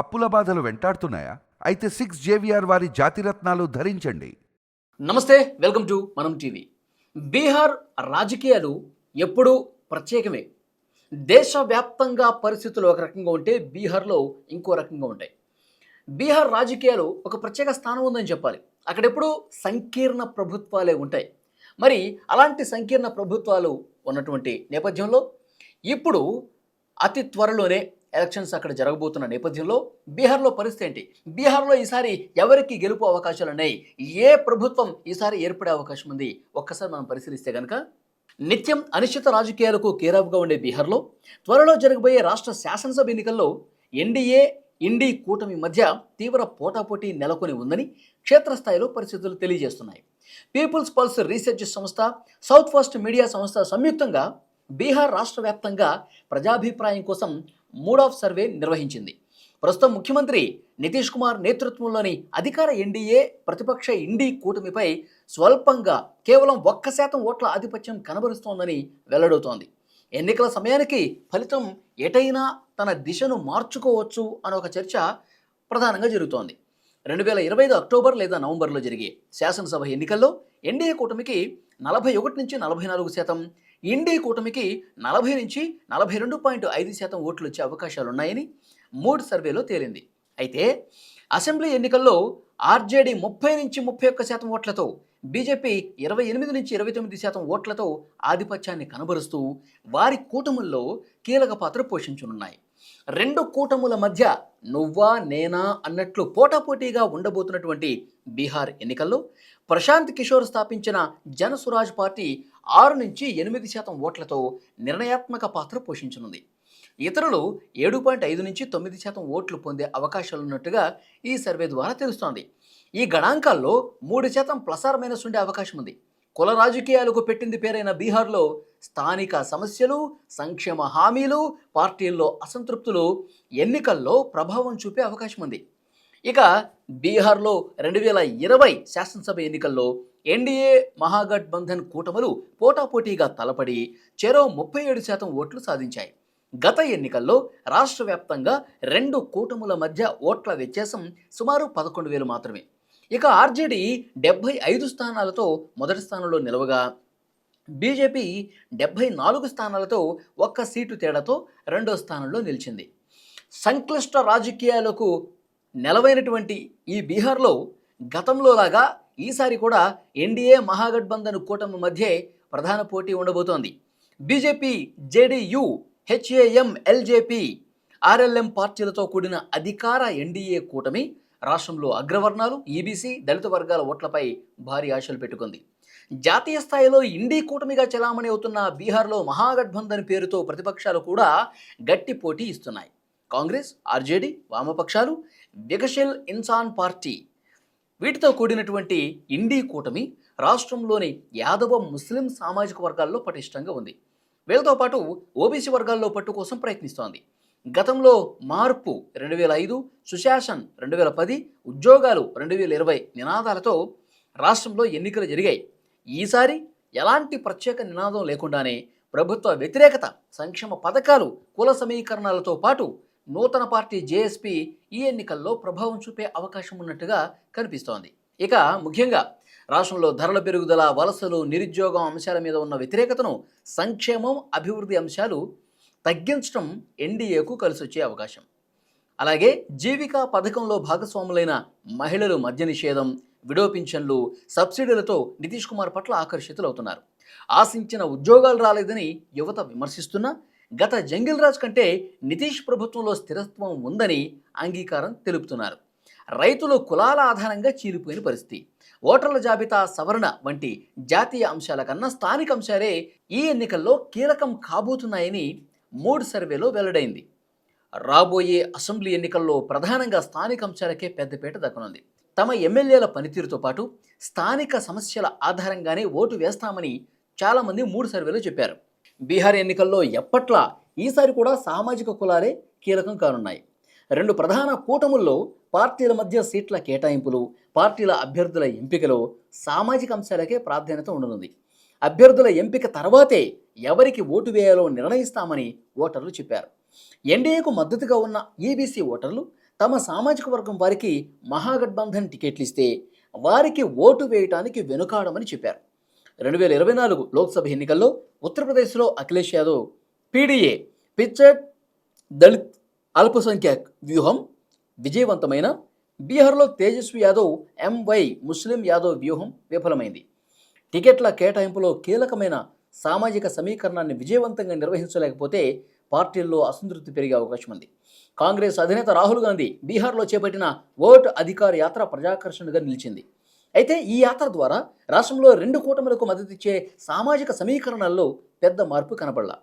అప్పుల బాధలు వెంటాడుతున్నాయా? అయితే సిక్స్ జేవిఆర్ వారి జాతిరత్నాలు ధరించండి. నమస్తే welcome to Manam TV. Bihar రాజకీయాలు ఎప్పుడూ ప్రత్యేకమే. దేశవ్యాప్తంగా పరిస్థితులు ఒక రకంగా ఉంటే బీహార్లో ఇంకో రకంగా ఉంటాయి. బీహార్ రాజకీయాలు ఒక ప్రత్యేక స్థానం ఉందని చెప్పాలి. అక్కడెప్పుడు సంకీర్ణ ప్రభుత్వాలే ఉంటాయి. మరి అలాంటి సంకీర్ణ ప్రభుత్వాలు ఉన్నటువంటి నేపథ్యంలో ఇప్పుడు అతి త్వరలోనే ఎలక్షన్స్ అక్కడ జరగబోతున్న నేపథ్యంలో బీహార్లో పరిస్థితి ఏంటి? బీహార్లో ఈసారి ఎవరికి గెలుపు అవకాశాలు ఉన్నాయి? ఏ ప్రభుత్వం ఈసారి ఏర్పడే అవకాశం ఉంది? ఒక్కసారి మనం పరిశీలిస్తే కనుక నిత్యం అనిశ్చిత రాజకీయాలకు కేరాపుగా ఉండే బీహార్లో త్వరలో జరగబోయే రాష్ట్ర శాసనసభ ఎన్నికల్లో ఎన్డీఏ ఇండీ కూటమి మధ్య తీవ్ర పోటాపోటీ నెలకొని ఉందని క్షేత్రస్థాయిలో పరిస్థితులు తెలియజేస్తున్నాయి. పీపుల్స్ పల్స్ రీసెర్చ్ సంస్థ సౌత్ ఫస్ట్ మీడియా సంస్థ సంయుక్తంగా బీహార్ రాష్ట్ర వ్యాప్తంగా ప్రజాభిప్రాయం కోసం మూడ్ ఆఫ్ సర్వే నిర్వహించింది. ప్రస్తుతం ముఖ్యమంత్రి నితీష్ కుమార్ నేతృత్వంలోని అధికార ఎన్డీఏ ప్రతిపక్ష ఇండీ కూటమిపై స్వల్పంగా కేవలం ఒక్క శాతం ఓట్ల ఆధిపత్యం కనబరుస్తోందని వెల్లడవుతోంది. ఎన్నికల సమయానికి ఫలితం ఎటైనా తన దిశను మార్చుకోవచ్చు అనే ఒక చర్చ ప్రధానంగా జరుగుతోంది. రెండు వేల ఇరవై ఐదు అక్టోబర్ లేదా నవంబర్లో జరిగే శాసనసభ ఎన్నికల్లో ఎన్డీఏ కూటమికి నలభై ఒకటి నుంచి నలభై నాలుగు శాతం ఇండి కూటమికి నలభై నుంచి నలభై రెండు పాయింట్ ఐదు శాతం ఓట్లు వచ్చే అవకాశాలున్నాయని మూడు సర్వేలో తేలింది. అయితే అసెంబ్లీ ఎన్నికల్లో ఆర్జేడీ ముప్పై నుంచి ముప్పై ఒక్క శాతం ఓట్లతో బీజేపీ ఇరవై ఎనిమిది నుంచి ఇరవై తొమ్మిది శాతం ఓట్లతో ఆధిపత్యాన్ని కనబరుస్తూ వారి కూటముల్లో కీలక పాత్ర పోషించనున్నాయి. రెండు కూటముల మధ్య నువ్వా నేనా అన్నట్లు పోటాపోటీగా ఉండబోతున్నటువంటి బీహార్ ఎన్నికల్లో ప్రశాంత్ కిషోర్ స్థాపించిన జనసురాజ్ పార్టీ ఆరు నుంచి ఎనిమిది శాతం ఓట్లతో నిర్ణయాత్మక పాత్ర పోషించనుంది. ఇతరులు ఏడు పాయింట్ ఐదు నుంచి తొమ్మిది శాతం ఓట్లు పొందే అవకాశాలున్నట్టుగా ఈ సర్వే ద్వారా తెలుస్తోంది. ఈ గణాంకాల్లో మూడు శాతం ప్లస్ మైనస్ ఉండే అవకాశం ఉంది కుల రాజకీయాలకు పెట్టింది పేరైన బీహార్లో స్థానిక సమస్యలు సంక్షేమ హామీలు పార్టీల్లో అసంతృప్తులు ఎన్నికల్లో ప్రభావం చూపే అవకాశం ఉంది. ఇక బీహార్లో రెండు వేల ఇరవై శాసనసభ ఎన్నికల్లో ఎన్డీఏ మహాగఠబంధన్ కూటములు పోటాపోటీగా తలపడి చెరో ముప్పై ఏడు శాతం ఓట్లు సాధించాయి. గత ఎన్నికల్లో రాష్ట్ర వ్యాప్తంగా రెండు కూటముల మధ్య ఓట్ల వ్యత్యాసం సుమారు పదకొండు వేలు మాత్రమే. ఇక ఆర్జేడీ డెబ్బై ఐదు స్థానాలతో మొదటి స్థానంలో నిలవగా. బీజేపీ డెబ్బై నాలుగు స్థానాలతో ఒక్క సీటు తేడాతో రెండో స్థానంలో నిలిచింది. సంక్లిష్ట రాజకీయాలకు నెలవైనటువంటి ఈ బీహార్లో గతంలోలాగా ఈసారి కూడా ఎన్డీఏ మహాగఠబంధన్ కూటమి మధ్యే ప్రధాన పోటీ ఉండబోతోంది. BJP JDU HAM LJP RLM పార్టీలతో కూడిన అధికార ఎన్డీఏ కూటమి రాష్ట్రంలో అగ్రవర్ణాలు ఈబీసీ దళిత వర్గాల ఓట్లపై భారీ ఆశలు పెట్టుకుంది. జాతీయ స్థాయిలో ఇండీ కూటమిగా చెలామణి అవుతున్న బీహార్లో మహాగఠబంధన్ పేరుతో ప్రతిపక్షాలు కూడా గట్టి పోటీ ఇస్తున్నాయి. కాంగ్రెస్ ఆర్జేడీ వామపక్షాలు వికషిల్ ఇన్సాన్ పార్టీ వీటితో కూడినటువంటి ఇండీ కూటమి రాష్ట్రంలోని యాదవ ముస్లిం సామాజిక వర్గాల్లో పటిష్టంగా ఉంది. వీళ్ళతో పాటు ఓబీసీ వర్గాల్లో పట్టు కోసం ప్రయత్నిస్తోంది. గతంలో మార్పు రెండు వేల ఐదు సుశాసన్ రెండు వేల పది ఉద్యోగాలు రెండు వేల ఇరవై నినాదాలతో రాష్ట్రంలో ఎన్నికలు జరిగాయి. ఈసారి ఎలాంటి ప్రత్యేక నినాదం లేకుండానే ప్రభుత్వ వ్యతిరేకత సంక్షేమ పథకాలు కుల సమీకరణాలతో పాటు నూతన పార్టీ జేఎస్పీ ఈ ఎన్నికల్లో ప్రభావం చూపే అవకాశం ఉన్నట్టుగా కనిపిస్తోంది. ఇక ముఖ్యంగా రాష్ట్రంలో ధరల పెరుగుదల వలసలు నిరుద్యోగం అంశాల మీద ఉన్న వ్యతిరేకతను సంక్షేమం అభివృద్ధి అంశాలు తగ్గించడం ఎన్డీఏకు కలిసి వచ్చే అవకాశం. అలాగే జీవికా పథకంలో భాగస్వాములైన మహిళలు మద్య నిషేధం విడో పింఛన్లు సబ్సిడీలతో నితీష్ కుమార్ పట్ల ఆకర్షితులవుతున్నారు. ఆశించిన ఉద్యోగాలు రాలేదని యువత విమర్శిస్తున్నా గత జంగిల్ రాజ్ కంటే నితీష్ ప్రభుత్వంలో స్థిరత్వం ఉందని అంగీకారం తెలుపుతున్నారు. రైతులు కులాల ఆధారంగా చీలిపోయిన పరిస్థితి. ఓటర్ల జాబితా సవరణ వంటి జాతీయ అంశాల కన్నా స్థానిక అంశాలే ఈ ఎన్నికల్లో కీలకం కాబోతున్నాయని మూడ్ సర్వేలో వెల్లడైంది. రాబోయే అసెంబ్లీ ఎన్నికల్లో ప్రధానంగా స్థానిక అంశాలకే పెద్దపీట దక్కనుంది. తమ ఎమ్మెల్యేల పనితీరుతో పాటు స్థానిక సమస్యల ఆధారంగానే ఓటు వేస్తామని చాలామంది మూడు సర్వేలు చెప్పారు. బీహార్ ఎన్నికల్లో ఎప్పట్లా ఈసారి కూడా సామాజిక కులాలే కీలకం కానున్నాయి. రెండు ప్రధాన కూటముల్లో పార్టీల మధ్య సీట్ల కేటాయింపులు పార్టీల అభ్యర్థుల ఎంపికలో సామాజిక అంశాలకే ప్రాధాన్యత ఉండనుంది. అభ్యర్థుల ఎంపిక తర్వాతే ఎవరికి ఓటు వేయాలో నిర్ణయిస్తామని ఓటర్లు చెప్పారు. ఎన్డీఏకు మద్దతుగా ఉన్న ఈబీసీ ఓటర్లు తమ సామాజిక వర్గం వారికి మహాగఠబంధన్ టికెట్లు ఇస్తే వారికి ఓటు వేయటానికి వెనుకాడమని చెప్పారు. రెండు వేల ఇరవై నాలుగు లోక్సభ ఎన్నికల్లో ఉత్తరప్రదేశ్లో అఖిలేష్ యాదవ్ పీడీఏ పిచ్చట్ దళిత్ అల్పసంఖ్యాక్ వ్యూహం విజయవంతమైన బీహార్లో తేజస్వి యాదవ్ ఎంవై ముస్లిం యాదవ్ వ్యూహం విఫలమైంది. టికెట్ల కేటాయింపులో కీలకమైన సామాజిక సమీకరణాన్ని విజయవంతంగా నిర్వహించలేకపోతే పార్టీల్లో అసంతృప్తి పెరిగే అవకాశం ఉంది. కాంగ్రెస్ అధినేత రాహుల్ గాంధీ బీహార్లో చేపట్టిన ఓటు అధికార యాత్ర ప్రజాకర్షణగా నిలిచింది. అయితే ఈ యాత్ర ద్వారా రాష్ట్రంలో రెండు కూటములకు మద్దతిచ్చే సామాజిక సమీకరణాల్లో పెద్ద మార్పు కనపడలా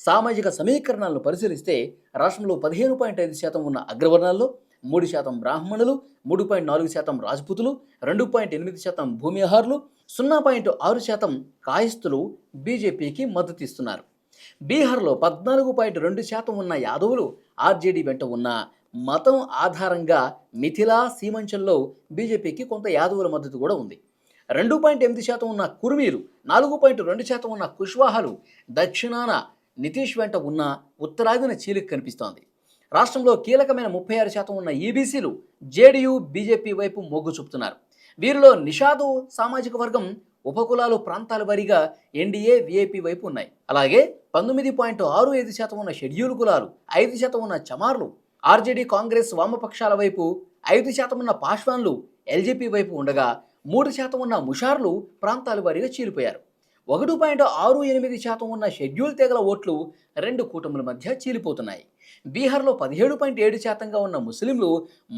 సామాజిక సమీకరణాలను పరిశీలిస్తే రాష్ట్రంలో పదిహేను పాయింట్ ఐదు శాతం ఉన్న అగ్రవర్ణాల్లో మూడు శాతం బ్రాహ్మణులు మూడు పాయింట్ నాలుగు శాతం రాజపుతులు రెండు పాయింట్ ఎనిమిది శాతం భూమిహారులు సున్నా పాయింట్ ఆరు శాతం కాయస్థులు బీజేపీకి మద్దతు ఇస్తున్నారు. బీహార్లో పద్నాలుగు పాయింట్ రెండు శాతం ఉన్న యాదవులు ఆర్జేడీ వెంట ఉన్న మతం ఆధారంగా మిథిలా సీమంచల్లో బీజేపీకి కొంత యాదవుల మద్దతు కూడా ఉంది. రెండు పాయింట్ ఎనిమిది శాతం ఉన్న కుర్మీలు నాలుగు పాయింట్ రెండు శాతం ఉన్న కుష్వాహాలు దక్షిణాన నితీష్ వెంట ఉన్న ఉత్తరాదిన చీలిక కనిపిస్తోంది. రాష్ట్రంలో కీలకమైన ముప్పై ఆరు శాతం ఉన్న ఈబీసీలు జేడీయూ బీజేపీ వైపు మొగ్గు చూపుతున్నారు. వీరిలో నిషాదు సామాజిక వర్గం ఉపకులాలు ప్రాంతాల వారీగా ఎన్డీఏ వీఐపీ వైపు ఉన్నాయి. అలాగే పంతొమ్మిది పాయింట్ ఆరు ఐదు శాతం ఉన్న షెడ్యూల్ కులాలు ఐదు శాతం ఉన్న చమార్లు ఆర్జేడీ కాంగ్రెస్ వామపక్షాల వైపు ఐదు శాతం ఉన్న పాశ్వాన్లు ఎల్జేపీ వైపు ఉండగా మూడు శాతం ఉన్న ముషార్లు ప్రాంతాల వారీగా చీలిపోయారు. ఒకటి పాయింట్ ఆరు ఎనిమిది శాతం ఉన్న షెడ్యూల్ తెగల ఓట్లు రెండు కూటముల మధ్య చీలిపోతున్నాయి. బీహార్లో పదిహేడు పాయింట్ ఏడు శాతంగా ఉన్న ముస్లింలు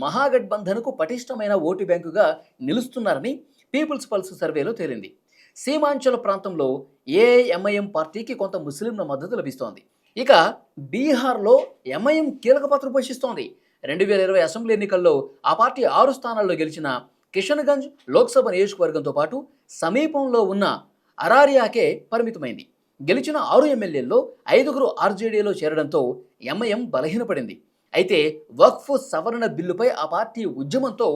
మహాగఠబంధన్కు పటిష్టమైన ఓటు బ్యాంకుగా నిలుస్తున్నారని పీపుల్స్ పల్స్ సర్వేలో తేలింది. సీమాంచల ప్రాంతంలో ఏఐఎంఐఎం పార్టీకి కొంత ముస్లింల మద్దతు లభిస్తోంది. ఇక బీహార్లో ఎంఐఎం కీలక పాత్ర పోషిస్తోంది. రెండు వేల ఇరవై అసెంబ్లీ ఎన్నికల్లో ఆ పార్టీ ఆరు స్థానాల్లో గెలిచిన కిషన్గంజ్ లోక్సభ నియోజకవర్గంతో పాటు సమీపంలో ఉన్న అరారియాకే పరిమితమైంది. గెలిచిన ఆరు ఎమ్మెల్యేల్లో ఐదుగురు ఆర్జేడీలో చేరడంతో ఎంఐఎం బలహీనపడింది. అయితే వక్ఫ్ సవరణ బిల్లుపై ఆ పార్టీ ఉద్యమంతో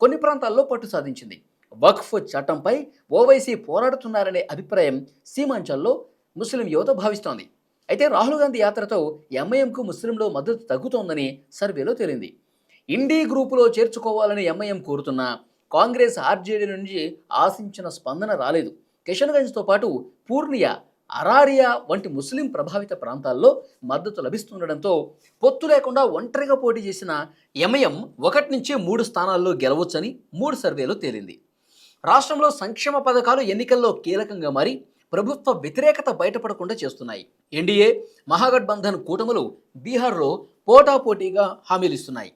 కొన్ని ప్రాంతాల్లో పట్టు సాధించింది. వక్ఫ్ చట్టంపై ఓవైసీ పోరాడుతున్నారనే అభిప్రాయం సీమాంచల్లో ముస్లిం యువత భావిస్తోంది. అయితే రాహుల్ గాంధీ యాత్రతో ఎంఐఎంకు ముస్లింలో మద్దతు తగ్గుతోందని సర్వేలో తేలింది. ఇండీ గ్రూపులో చేర్చుకోవాలని ఎంఐఎం కోరుతున్నా కాంగ్రెస్ ఆర్జేడీ నుంచి ఆశించిన స్పందన రాలేదు. కిషన్గంజ్తో పాటు పూర్ణియా అరారియా వంటి ముస్లిం ప్రభావిత ప్రాంతాల్లో మద్దతు లభిస్తుండడంతో పొత్తు లేకుండా ఒంటరిగా పోటీ చేసిన ఎంఐఎం ఒకటి నుంచే మూడు స్థానాల్లో గెలవచ్చని మూడు సర్వేలో తేలింది. రాష్ట్రంలో సంక్షేమ పథకాలు ఎన్నికల్లో కీలకంగా మారి ప్రభుత్వ వ్యతిరేకత బయటపడకుండా చేస్తున్నాయి. ఎన్డీఏ మహాగఠబంధన్ కూటములు బీహార్లో పోటాపోటీగా హామీలిస్తున్నాయి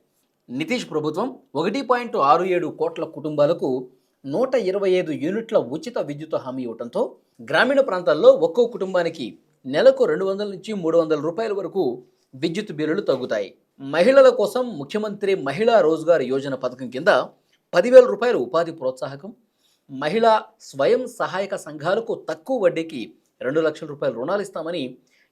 నితీష్ ప్రభుత్వం ఒకటి పాయింట్ ఆరు ఏడు కోట్ల కుటుంబాలకు నూట ఇరవై ఐదు యూనిట్ల ఉచిత విద్యుత్ హామీ ఇవ్వడంతో గ్రామీణ ప్రాంతాల్లో ఒక్కో కుటుంబానికి నెలకు రెండు వందల నుంచి మూడు వందల రూపాయల వరకు విద్యుత్ బిల్లులు తగ్గుతాయి. మహిళల కోసం ముఖ్యమంత్రి మహిళా రోజ్గార్ యోజన పథకం కింద పదివేల రూపాయలు ఉపాధి ప్రోత్సాహకం మహిళా స్వయం సహాయక సంఘాలకు తక్కువ వడ్డీకి రెండు లక్షల రూపాయలు రుణాలు ఇస్తామని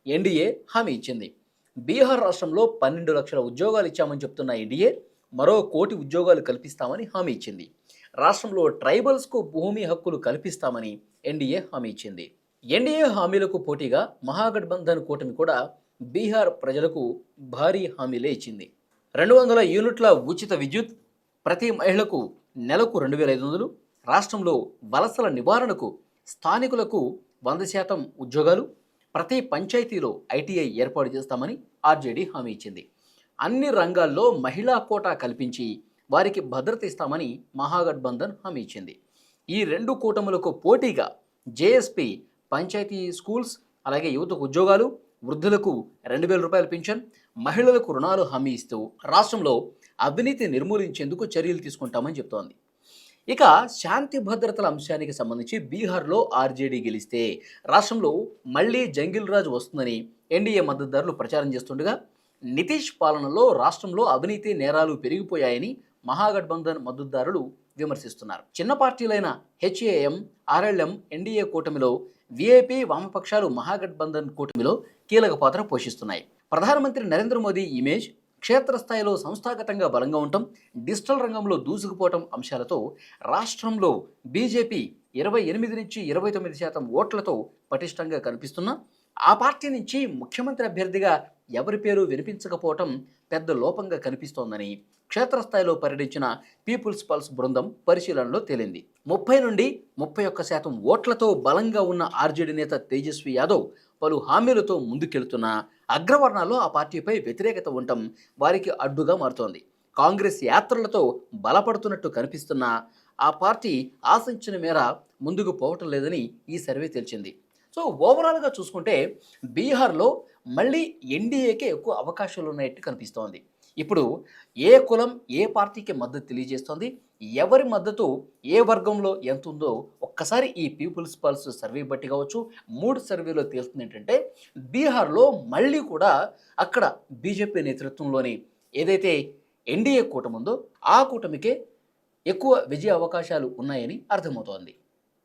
ఎన్డీఏ హామీ ఇచ్చింది. బీహార్ రాష్ట్రంలో పన్నెండు లక్షల ఉద్యోగాలు ఇచ్చామని చెప్తున్న ఎన్డీఏ మరో కోటి ఉద్యోగాలు కల్పిస్తామని హామీ ఇచ్చింది. రాష్ట్రంలో ట్రైబల్స్కు భూమి హక్కులు కల్పిస్తామని ఎన్డీఏ హామీ ఇచ్చింది. ఎన్డీఏ హామీలకు పోటీగా మహాగఠబంధన్ కూటమి కూడా బీహార్ ప్రజలకు భారీ హామీలే ఇచ్చింది. రెండు వందల యూనిట్ల ఉచిత విద్యుత్ ప్రతి మహిళకు నెలకు రెండు వేల ఐదు వందలు రాష్ట్రంలో వలసల నివారణకు స్థానికులకు వంద శాతం ఉద్యోగాలు ప్రతి పంచాయతీలో ఐటీఐ ఏర్పాటు చేస్తామని ఆర్జేడీ హామీ ఇచ్చింది. అన్ని రంగాల్లో మహిళా కోటా కల్పించి వారికి భద్రత ఇస్తామని మహాగఠబంధన్ హామీ ఇచ్చింది. ఈ రెండు కూటములకు పోటీగా జేఎస్పీ పంచాయతీ స్కూల్స్ అలాగే యువతకు ఉద్యోగాలు వృద్ధులకు రెండు వేల రూపాయల పింఛన్ మహిళలకు రుణాలు హామీ ఇస్తూ రాష్ట్రంలో అవినీతి నిర్మూలించేందుకు చర్యలు తీసుకుంటామని చెప్తోంది. ఇక శాంతి భద్రతల అంశానికి సంబంధించి బీహార్లో ఆర్జేడీ గెలిస్తే రాష్ట్రంలో మళ్ళీ జంగిల్ రాజు వస్తుందని ఎన్డీఏ మద్దతుదారులు ప్రచారం చేస్తుండగా నితీష్ పాలనలో రాష్ట్రంలో అవినీతి నేరాలు పెరిగిపోయాయని మహాగఠబంధన్ మద్దతుదారులు విమర్శిస్తున్నారు. చిన్న పార్టీలైన హెచ్ఏఎం ఆర్ఎల్ఎం ఎన్డీఏ కూటమిలో వీఐపీ వామపక్షాలు మహాగఠబంధన్ కూటమిలో కీలక పాత్ర పోషిస్తున్నాయి. ప్రధానమంత్రి నరేంద్ర మోదీ ఇమేజ్ క్షేత్రస్థాయిలో సంస్థాగతంగా బలంగా ఉండటం డిజిటల్ రంగంలో దూసుకుపోవటం అంశాలతో రాష్ట్రంలో బీజేపీ ఇరవై ఎనిమిది నుంచి ఇరవై తొమ్మిది శాతం ఓట్లతో పటిష్టంగా కనిపిస్తున్నా ఆ పార్టీ నుంచి ముఖ్యమంత్రి అభ్యర్థిగా ఎవరి పేరు వినిపించకపోవటం పెద్ద లోపంగా కనిపిస్తోందని క్షేత్రస్థాయిలో పర్యటించిన పీపుల్స్ పల్స్ బృందం పరిశీలనలో తేలింది. ముప్పై నుండి ముప్పై ఒక్క శాతం ఓట్లతో బలంగా ఉన్న ఆర్జేడీ నేత తేజస్వి యాదవ్ పలు హామీలతో ముందుకెళ్తున్న అగ్రవర్ణాల్లో ఆ పార్టీపై వ్యతిరేకత ఉండటం వారికి అడ్డుగా మారుతోంది. కాంగ్రెస్ యాత్రలతో బలపడుతున్నట్టు కనిపిస్తున్నా ఆ పార్టీ ఆశించిన మేర ముందుకు పోవటం లేదని ఈ సర్వే తెలిసింది సో ఓవరాల్గా చూసుకుంటే బీహార్లో మళ్ళీ ఎన్డీఏకే ఎక్కువ అవకాశాలు ఉన్నట్టు కనిపిస్తోంది. ఇప్పుడు ఏ కులం ఏ పార్టీకి మద్దతు తెలియజేస్తోంది ఎవరి మద్దతు ఏ వర్గంలో ఎంత ఉందో ఒక్కసారి ఈ పీపుల్స్ పల్స్ సర్వే బట్టి కావచ్చు మూడు సర్వేలో తేలుతుంది ఏంటంటే బీహార్లో మళ్ళీ కూడా అక్కడ బీజేపీ నేతృత్వంలోని ఏదైతే ఎన్డీఏ కూటమి ఉందో ఆ కూటమికే ఎక్కువ విజయ అవకాశాలు ఉన్నాయని అర్థమవుతోంది.